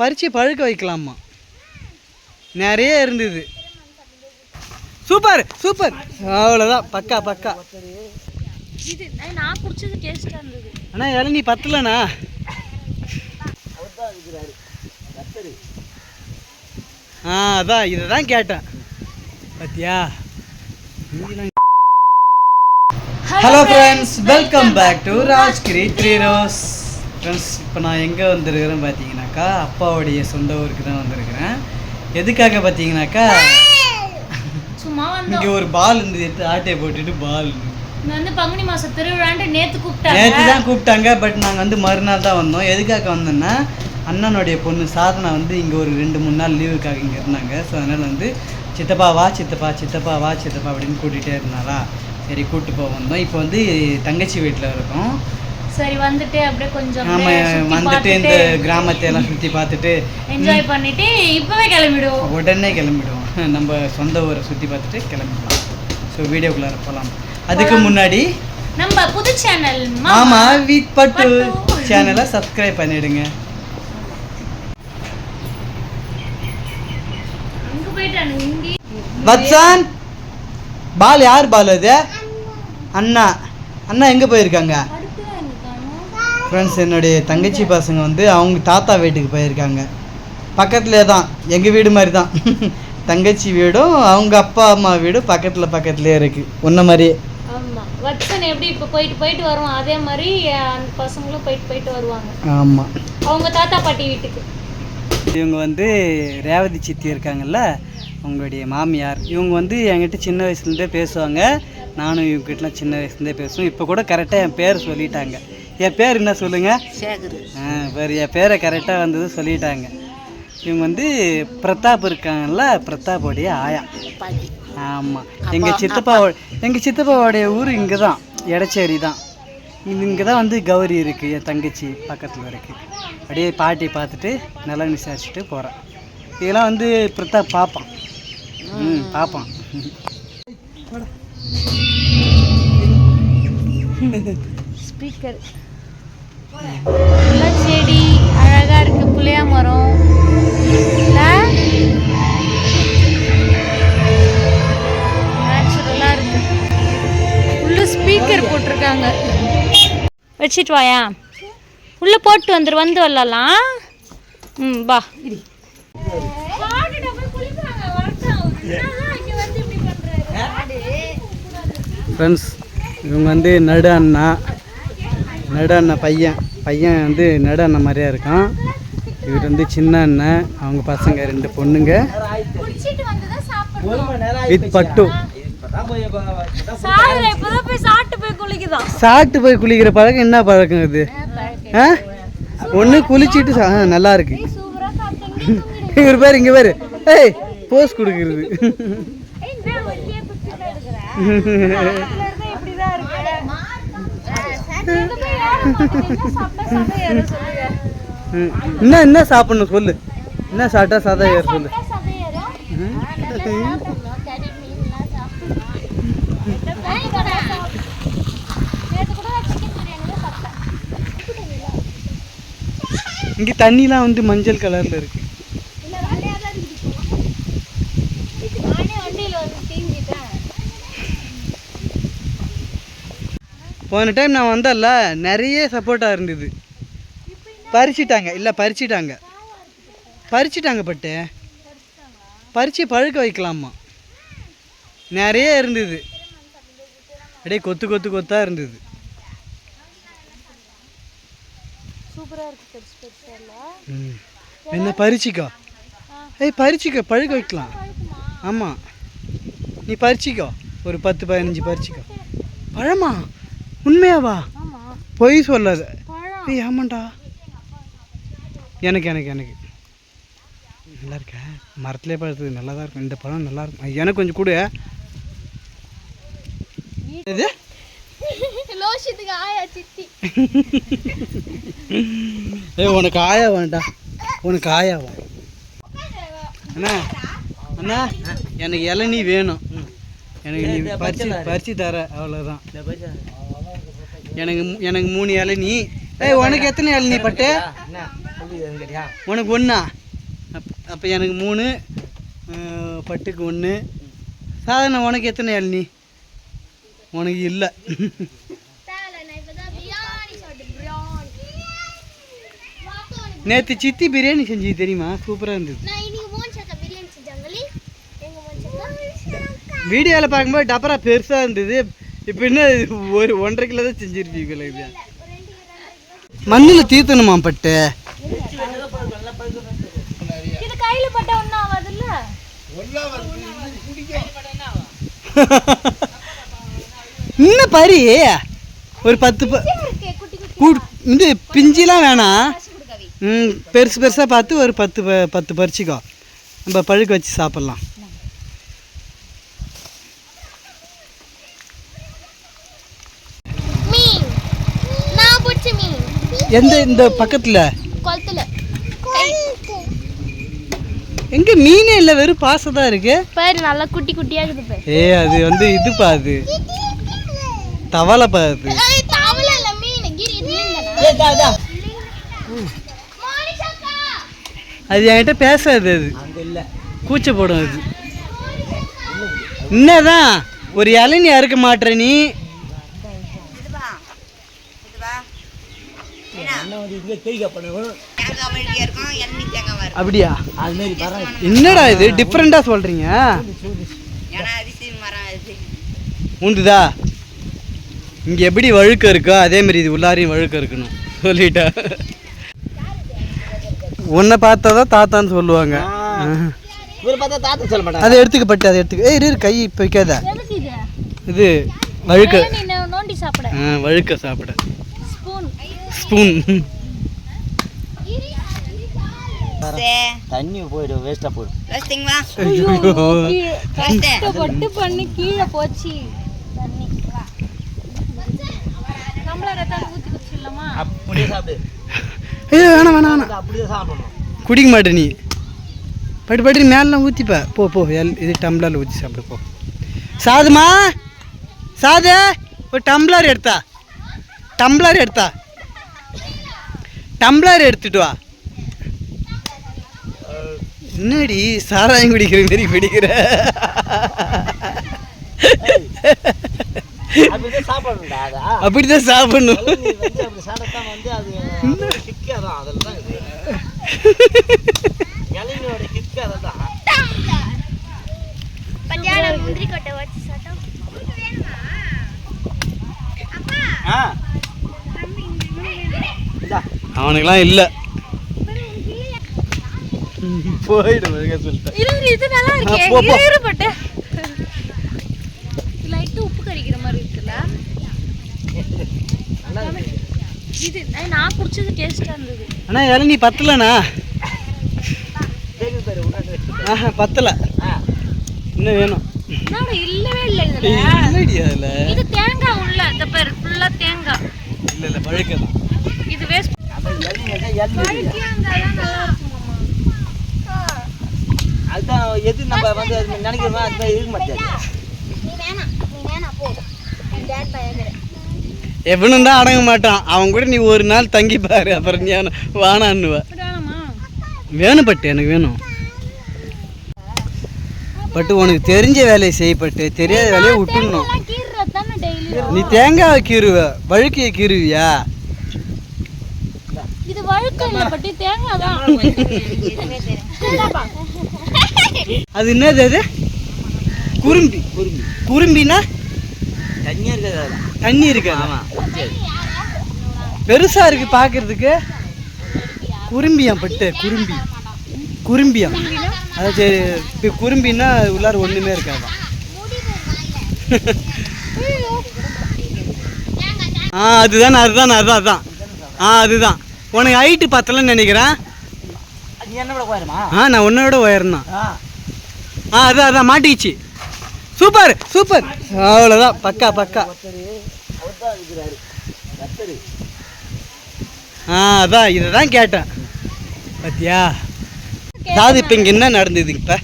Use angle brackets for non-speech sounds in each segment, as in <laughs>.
பறித்து பழுக்க வைக்கலாமா? நிறைய இருந்தது. சூப்பர் சூப்பர் அவ்வளோதான் பக்கா பக்கா. அண்ணா இளநீ பத்தலண்ணா? ஆ அதான் இதை தான் கேட்டேன். பாத்தியா? Hello friends welcome back to Rajgiri three rose friends இப்போ நான் எங்கே வந்திருக்கிறேன் பார்த்தீங்கன்னாக்கா அப்பாவுடைய சொந்த ஊருக்கு தான் வந்திருக்கிறேன். எதுக்காக பார்த்தீங்கன்னாக்கா சும்மா இங்கே ஒரு பால் இருந்து எடுத்து ஆட்டையை போட்டுட்டு பால். வந்து பங்குனி மாசம் திருவிழான்ட்டு நேத்து கூப்பிட்டாங்க. நேற்று தான் கூப்பிட்டாங்க பட் நாங்கள் வந்து மறுநாள் தான் வந்தோம். எதுக்காக வந்தோன்னா அண்ணனுடைய பொண்ணு சாதனா வந்து இங்கே ஒரு ரெண்டு மூணு நாள் லீவுக்காக இங்கே இருந்தாங்க. ஸோ அதனால் வந்து சித்தப்பா வா சித்தப்பா சித்தப்பா வா சித்தப்பா அப்படின்னு கூட்டிகிட்டே இருந்தாரா சரி கூப்பிட்டு போக வந்தோம். இப்போ வந்து தங்கச்சி வீட்டில் இருக்கோம். சரி வந்துட்டு அப்படியே கொஞ்சம் ஆமாம் வந்துட்டு இந்த கிராமத்தை எல்லாம் சுற்றி பார்த்துட்டு என்ஜாய் பண்ணிட்டு இப்பவே கிளம்பிடுவோம். உடனே கிளம்பிடுவோம். <laughs> நம்ம சொந்த ஊரை சுற்றி பார்த்துட்டு கிளம்பிடுவோம். ஸோ வீடியோக்குள்ளார போகலாம் அதுக்கு முன்னாடி நம்ம புது சேனல் மாமா வித் பட்டு சேனலை சப்ஸ்கிரைப் பண்ணிடுங்க. வத்சான்! பால் யார் பால் அது? அண்ணா. அண்ணா எங்கே போயிருக்காங்க? ஃப்ரெண்ட்ஸ் என்னுடைய தங்கச்சி பசங்க வந்து அவங்க தாத்தா வீட்டுக்கு போயிருக்காங்க. பக்கத்துலேயே தான் எங்கள் வீடு மாதிரி தான். <laughs> தங்கச்சி வீடும் அவங்க அப்பா அம்மா வீடும் பக்கத்தில் பக்கத்துலேயே இருக்குது உன்ன மாதிரியே. வட்சன் எப்படி இப்ப போயிட்டு போயிட்டு வருவான்? அதே மாதிரி அஹ், அந்த பசங்களும் போயிட்டு போயிட்டு வருவாங்க. ஆமாம் அவங்க தாத்தா பாட்டி வீட்டுக்கு. இவங்க வந்து ரேவதி சித்தி இருக்காங்கல்ல? அவங்களுடைய மாமியார். இவங்க வந்து என்கிட்ட சின்ன வயசுலேருந்தே பேசுவாங்க. நானும் இவங்ககிட்டலாம் சின்ன வயசுலேருந்தே பேசுவோம். இப்போ கூட கரெக்டாக என் பேர் சொல்லிட்டாங்க. என் பேர் என்ன சொல்லுங்கள் சேகர். பேர் என் பேரை கரெக்டாக வந்தது சொல்லிட்டாங்க. இவங்க வந்து பிரதாப் இருக்காங்கல்ல பிரதாப்போடைய ஆயா. ஆமாம் எங்கள் சித்தப்பாவோ எங்கள் சித்தப்பாவோடைய ஊர் இங்கே தான் எடச்சேரி தான். இங்கே தான் வந்து கௌரி இருக்குது என் தங்கச்சி பக்கத்தில் இருக்குது அப்படியே பாட்டி பார்த்துட்டு நல்லா விசாரிச்சுட்டு போகிறேன் இதெல்லாம் வந்து பிரதாப் பார்ப்பான் ம் பார்ப்பான் ஸ்பீக்கர். செடி அழகா இருக்கு புளியா மரம். நேச்சுரலா இருக்கு. உள்ள ஸ்பீக்கர் போட்டிருக்காங்க. வச்சிட்டு வாயா. உள்ள போட்டு வந்துரு வந்து வரலாம் ம் வா. ஃப்ரெண்ட்ஸ் இவங்க வந்து நடு அண்ணா. நடு அண்ணா பையன். பையன் வந்து நடு அண்ணன் மாதிரியா இருக்கான். இவர் வந்து சின்ன அண்ணன். அவங்க பசங்க ரெண்டு பொண்ணுங்க. வித் பட்டு. சாகுற இப்பதான் போய் சாப்பிட்டு போய் குளிக்கிற பழக்கம் என்ன பழக்கம் இது? ஆ? ஒன்று குளிச்சுட்டு நல்லா இருக்கு. இவர் பேர் இங்கே பேர். ஏய் போஸ் கொடுக்குறது. <laughs> என்ன என்ன சாப்பிடணும் சொல்லு. என்ன சாப்பிட்டா சாதா ஏறு சொல்லு. இங்கே தண்ணிலாம் வந்து மஞ்சள் கலரில் இருக்கு. போன டைம் நான் வந்தேன்ல நிறைய சப்போர்ட்டாக இருந்தது. பறிச்சிட்டாங்க. இல்லை பறிச்சிட்டாங்க. பறிச்சிட்டாங்க பட்டு. பறித்து பழுக்க வைக்கலாமா? நிறைய இருந்தது. அப்படியே கொத்து கொத்து கொத்தாக இருந்தது. ம். என்ன பறிச்சிக்கோ? ஏய் பறிச்சிக்கோ பழுக்க வைக்கலாம். ஆமாம் நீ பறிச்சிக்கோ. ஒரு பத்து பதினஞ்சு பறிச்சிக்கோ. பழமா? உண்மையாவா? பொய் சொல்லாத. ஏய் ஆமாண்டா எனக்கு எனக்கு எனக்கு. நல்லா இருக்க. மரத்துலேயே பழுத்தது. நல்லா தான் இருக்கும். இந்த பழம் நல்லா இருக்கும். எனக்கு கொஞ்சம் கொடு. இது? உனக்கு ஆயா வேண்டாம். உனக்கு ஆயா அண்ணா அண்ணா எனக்கு இளநீ வேணும். எனக்கு நீ பறிச்சு பறிச்சு தர அவ்வளோதான் எனக்கு எனக்கு மூணு இளநீ ஏய் உனக்கு எத்தனை இளநீ பட்டு? உனக்கு ஒன்றா அப் அப்போ எனக்கு மூணு பட்டுக்கு ஒன்று சாதாரண உனக்கு எத்தனை இளநீ உனக்கு இல்லை. நேற்று சித்தி பிரியாணி செஞ்சு தெரியுமா? சூப்பராக இருந்தது. வீடியோவில் பார்க்கும்போது டபரா பெருசாக இருந்தது. இப்போ என்ன ஒரு ஒன்றரை கிலோ தான் செஞ்சுருப்பீங்களா இது மண்ணில் தீர்த்தணுமா பட்டு? இன்னும் பறி? ஒரு பத்து இது பிஞ்சிலாம் வேணாம் ம் பெருசு பெருசாக பார்த்து ஒரு பத்து பத்து பறிச்சிக்கோ. நம்ம பழுக்க வச்சு சாப்பிட்லாம் மீன் நான் பிடிச்ச மீன் எந்த இந்த பக்கத்தில்? குளத்துல. எங்கே மீனே இல்லை வெறும் பாசை தான் இருக்கு. பாரு நல்லா குட்டி குட்டியா இருக்குது பாரு. ஏ அது வந்து இதுப்பா அது. தவளைப்பா அது. ஏய், தவளை இல்ல மீன். கிரி இது அது என்கிட்ட பேசாது அது. கூச்சப்படும் அது. என்னதான் ஒரு இளநீ அறுக்க மாட்ற நீ? அப்படியா? என்னடா இது? டிஃப்ரெண்டா சொல்றீங்க? உண்டுதா இங்க எப்படி வழுக்க இருக்கோ அதே மாதிரி இது உள்ளாரையும் வழுக்க இருக்கணும். சொல்லிட்டா. உன்னை பார்த்தா தான் தாத்தான்னு சொல்லுவாங்க. இவர் பார்த்தா தாத்தா சொல்ல மாட்டாங்க அதை எடுத்துக்கப்பட்டு அதை எடுத்துக்க. ஏய் இரு, கை இப்போ வைக்காத இது? இது வழுக்க. நீ நோ- நோண்டி சாப்பிட? ஆ, வழுக்க சாப்பிட. ஸ்பூன் தண்ணி போயிடும் வேஸ்ட்டாக போயிடும் கஷ்டப்பட்டு பண்ணி கீழே போச்சு. தண்ணி. நம்மள ரத்தம் ஊற்றி குச்சிடலாமா அப்படியே சாப்பிடு. ஏய் வேணாம் வேணாம் வேணாம். அப்படியே சாப்பிடணும். குடிக்க மாட்டே நீ. பட்டு பட்டு மேலாம் ஊற்றிப்ப போ போ எல் இது டம்ளரில் ஊற்றி சாப்பிடு போ. சாதுமா? சாது ஒரு டம்ளர் எடுத்தா. டம்ளர் எடுத்தா. டம்ளர் எடுத்துட்டு வா. என்னடி சாராயம் குடிக்கிற மாதிரி குடிக்கிற? அப்படிதான் சாப்பிடணும் நீ வந்து அப்படி சாப்பிட்டா வந்து அது ஹிக்காதான் அதில் தான் இது இளநியோட ஹிக்கு அதை தான் பஞ்சாட முந்திரி கொட்டை வச்சு சாப்பிட்டா ஆ இந்தா அவனுக்கெல்லாம் இல்லை. போயிடும் சொல்லிட்டேன். இது நல்லா இருக்கே. லைட்டு உப்பு கறிக்கிற மாதிரி இருக்குல்ல. இது நான் நான் குடிச்சது டேஸ்டா இருந்தது. அண்ணா பத்தலண்ணா? பாரு உண்டாந்து வச்சு ஆஹா பத்தல. இன்னும் வேணும். இல்லவே இல்லை இதுல. இல்லடி அதில். இது தேங்காய் உள்ள இந்த பேர் ஃபுல்லா தேங்காய். இல்லை இல்லை பழுக்கலாம் இது வேஸ்ட் அப்போ இளநீ தான் இளநீ இருந்தாதான் நல்லா இருக்குமாமா அதுதான் எது நம்ம வந்து அது நினைக்கிறோமோ அது மாதிரி இருக்க மாட்டேது எவனும் தான் அடங்க மாட்டான். அவன் கூட நீ ஒரு நாள் தங்கி பாரு அப்புறம் நீ வானான்னுவ. வேணாமா பட்டு எனக்கு வேணும். பட்டு உனக்கு தெரிஞ்ச வேலையை செய்யப்பட்டு தெரியாத வேலையை டெய்லி நீ தேங்காய் கீறுவ வழுக்கைய கீறுவியா? பட்டி தேங்காய் தான். <laughs> அது என்னது அது? குறும்பி. குரும்பி குறும்பினா? தண்ணியாக இருக்காது அதில் தண்ணி இருக்கு ஆமாம் பெருசா இருக்கு பார்க்கிறதுக்கு குறும்பியாம் பட்டு குறும்பி. குறும்பியாம் அதான் சரி இப்போ குறும்பின்னா உள்ளார ஒண்ணுமே இருக்காதான் ஆ அதுதான் அதுதான் அதுதான் அதுதான். ஆ அதுதான். உனக்கு ஹைட்டு பத்தலன்னு நினைக்கிறேன். நீ என்ன விட போயிருமா ஆ நான் உன்னோட உயர்ந்தான் ஆ. ஆ அதான் அதான் மாட்டிக்கிச்சு. Super super. அவ்வளோதான் பக்கா பக்கா. ஆ அதான் இதை தான் கேட்டேன். பாத்தியா? அதாவது இப்போ இங்கே என்ன நடந்தது இப்போ?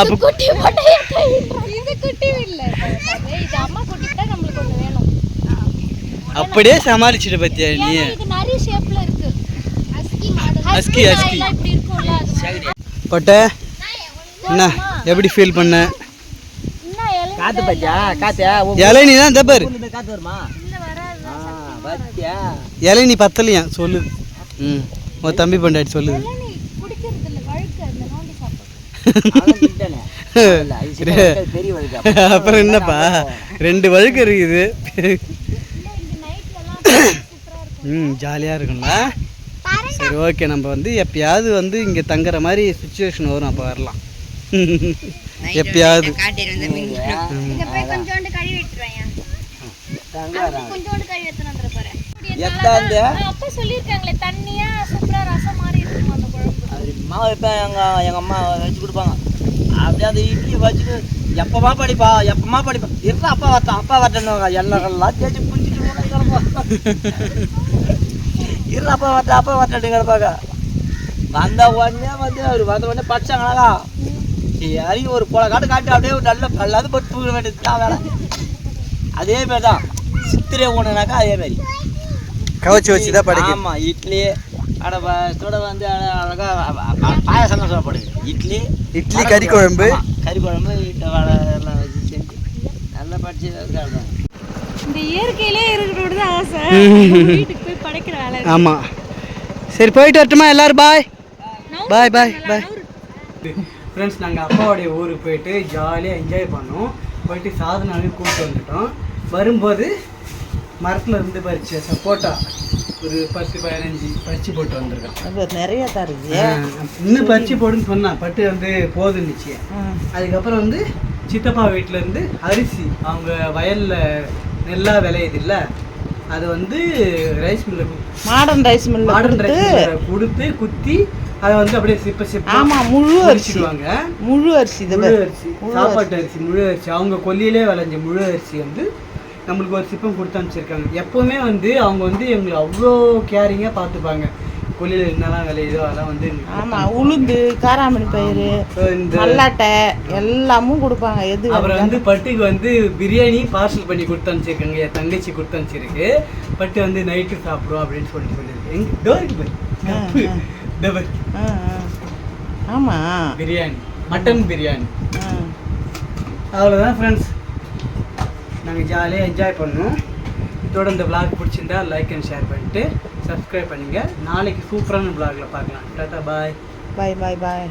அப்போ குட்டி போட்டே இது குட்டி இல்லை இது அம்மா குட்டி தான் நம்மளுக்கு ஒன்று வேணும் அப்படியே சமாளிச்சுட்டு பத்தியா நீ. ஏன்னா இது நிறைய ஷேப்ல இருக்கு. அஸ்கி மாடல். அஸ்கி. பட்ட என்ன எப்படி ஃபீல் பண்ண? காத்து பச்சா காத்தியா இளநீ தான் தப்பர் காத்து வருமா? இளநீ பத்தலையா? சொல்லு. ம் உன் தம்பி பண்டாடி சொல்லுது வழுக்கு. <laughs> அப்புறம் என்னப்பா? ரெண்டு வழுக்கு இருக்குது இல்ல இங்க நைட்ல எல்லாம் சூப்பரா இருக்கும் ம் ஜாலியாக இருக்கும்ல. சரி ஓகே நம்ம வந்து எப்பயாவது வந்து இங்கே தங்குற மாதிரி சுச்சுவேஷன் வரும் அப்போ வரலாம். எப்பயாவது. மாவு வைப்பேன் எங்க எங்க அம்மா வச்சு கொடுப்பாங்க. அப்படியே அந்த இட்லி வச்சுட்டு எப்பமா படிப்பா எப்பமா படிப்பா. இருந்தா அப்பா வரட்டும் அப்பா வரட்டும் எண்ணெய்லாம் தேய்ச்சி கிடப்பா இருந்தா அப்பா வரட்டும் கிடப்பாங்க வந்த உடனே வந்து அவர் வந்த உடனே படிச்சாங்களாக்கா இறங்கி ஒரு போல காட்டு காட்டு அப்படியே நல்ல பல்லாது போட்டு தூக்க வேண்டியது தான் வேலை அதே மாதிரி தான் சித்திரை ஊனனாக்கா அதே மாதிரி கவச்சி வச்சு தான் படைக்க ஆமா இட்லி அட வந்து அட- அழகா பாயாசம் தான் சொல்லப்படுது இட்லி இட்லி கறி குழம்பு கறி குழம்பு வடை எல்லாம் வச்சு செஞ்சு நல்லா படிச்சு சாப்பிடுவேன் இந்த இயற்கையிலே இருக்கிறோட தான் ஆசை. <laughs> வீட்டுக்கு போய் படைக்கிற வேலை இருக்கு. ஆமாம் சரி போயிட்டு வரட்டுமா? எல்லாரும் பாய் பாய் பாய் பாய் ஃப்ரெண்ட்ஸ் நாங்கள் அப்பாவுடைய ஊருக்கு போயிட்டு ஜாலியாக என்ஜாய் பண்ணோம். போயிட்டு சாதனாவையும் கூப்பிட்டு வந்துட்டோம். வரும்போது மரத்தில் இருந்து பறிச்ச சப்போட்டா ஒரு பத்து பதினஞ்சு பறிச்சு போட்டு வந்திருக்கோம். நிறைய தருது. இன்னும் பறிச்சு போடுன்னு சொன்னான் பட்டு வந்து போதுன்னுச்சு அதுக்கப்புறம் வந்து சித்தப்பா வீட்டில் இருந்து அரிசி அவங்க வயலில் நெல்லா விளையுது இல்லை. அது வந்து ரைஸ் மில்ல மாடர்ன் ரைஸ் மில்ல மாடர்ன் ரைஸ் கொடுத்து குத்தி அதை வந்து அப்படியே சிப்ப சிப்ப ஆமா முழு அரிசி. முழு அரிசி முழு அரிசி. சாப்பாட்டு அரிசி. முழு அரிசி. அவங்க கொல்லியிலே விளைஞ்ச முழு அரிசி வந்து நம்மளுக்கு ஒரு சிப்பம் கொடுத்து அனுப்பிச்சிருக்காங்க. எப்பவுமே வந்து அவங்க வந்து எங்களை அவ்வளோ கேரிங்காக பார்த்துப்பாங்க. கொல்லியில் என்னெல்லாம் விளையுதோ அதெல்லாம் வந்து எங்களுக்கு ஆமா உளுந்து காராமணி பயிறு மல்லாட்டை எல்லாமும் கொடுப்பாங்க. எது அப்புறம் வந்து பட்டுக்கு வந்து பிரியாணி பார்சல் பண்ணி கொடுத்து அனுப்பிச்சிருக்காங்க. என் தங்கச்சி கொடுத்து அனுப்பிச்சிருக்கு. பட்டு வந்து நைட்டு சாப்பிடுவோம் அப்படின்னு சொல்லிட்டு சொல்லியிருக்கு எங்க டோருக்கு போய் கப்பு. இந்த பாரு, ஆ, ஆ. ஆமா. பிரியாணி. மட்டன் பிரியாணி. அவ்வளோதான் ஃப்ரெண்ட்ஸ் நாங்கள் ஜாலியாக என்ஜாய் பண்ணோம் இதோட இந்த விளாக் பிடிச்சிருந்தா லைக் அண்ட் ஷேர் பண்ணிட்டு சப்ஸ்கிரைப் பண்ணுங்கள் நாளைக்கு சூப்பரான விளாகில் பார்க்கலாம். டாட்டா பாய் பாய் பாய் பாய்